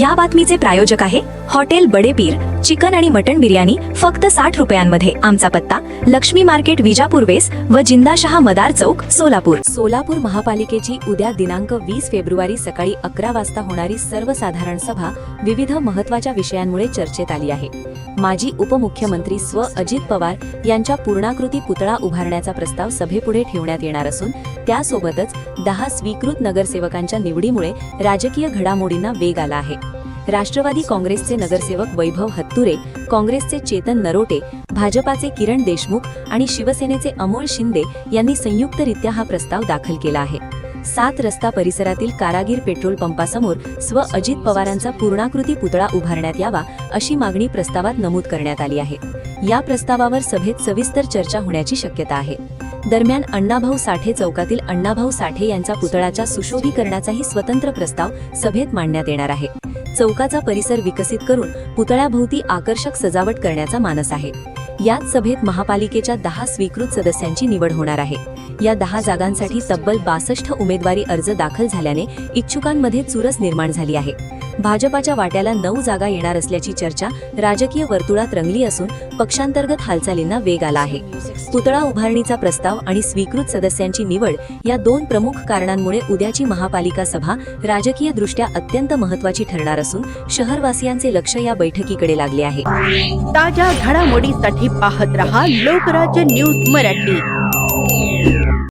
या बातमीचे प्रायोजक आहे हॉटेल बडेपीर. चिकन आणि मटण बिर्याणी फक्त साठ रुपयांमध्ये. आमचा पत्ता लक्ष्मी मार्केट विजापूर वेस व जिंदाशहा मदार चौक सोलापूर. सोलापूर महापालिकेची उद्या दिनांक वीस फेब्रुवारी सकाळी अकरा वाजता होणारी सर्वसाधारण सभा विविध महत्त्वाच्या विषयांमुळे चर्चेत आली आहे. माजी उपमुख्यमंत्री स्व अजित पवार यांच्या पूर्णाकृती पुतळा उभारण्याचा प्रस्ताव सभेपुढे ठेवण्यात येणार असून त्यासोबतच दहा स्वीकृत नगरसेवकांच्या निवडीमुळे राजकीय घडामोडींना वेग आला आहे. राष्ट्रवादी काँग्रेसचे नगरसेवक वैभव हत्तुरे काँग्रेसचे चेतन नरोटे भाजपाचे किरण देशमुख आणि शिवसेनेचे अमोल शिंदे यांनी संयुक्तरित्या हा प्रस्ताव दाखल केला आहे. सात रस्ता परिसरातील कारागीर पेट्रोल पंपासमोर स्व अजित पवारांचा पूर्णाकृती पुतळा उभारण्यात यावा अशी मागणी प्रस्तावात नमूद करण्यात आली आहे. या प्रस्तावावर सभेत सविस्तर चर्चा होण्याची शक्यता आहे. दरम्यान अण्णाभाऊ साठे चौकातील अण्णाभाऊ साठे यांचा पुतळाच्या सुशोभीकरणाचाही स्वतंत्र प्रस्ताव सभेत मांडण्यात येणार आहे. चौकाचा परिसर विकसित करून पुतळ्याभोवती आकर्षक सजावट करण्याचा मानस आहे. याच सभेत महापालिकेच्या दहा स्वीकृत सदस्यांची निवड होणार आहे. या दहा जागांसाठी तब्बल बासष्ट उमेदवारी अर्ज दाखल झाल्याने इच्छुकांमध्ये चुरस निर्माण झाली आहे. भाजपाच्या वाट्याला नऊ जागा येणार असल्याची चर्चा राजकीय वर्तुळात रंगली असून पक्षांतर्गत हालचालींना वेग आला आहे. पुतळा उभारणीचा प्रस्ताव आणि स्वीकृत सदस्यांची निवड या दोन प्रमुख कारणांमुळे उद्याची महापालिका सभा राजकीय दृष्ट्या अत्यंत महत्वाची ठरणार असून शहरवासियांचे लक्ष या बैठकीकडे लागले आहे. ताज्या घडामोडीसाठी पाहत रहा लोकराज्य न्यूज मराठी.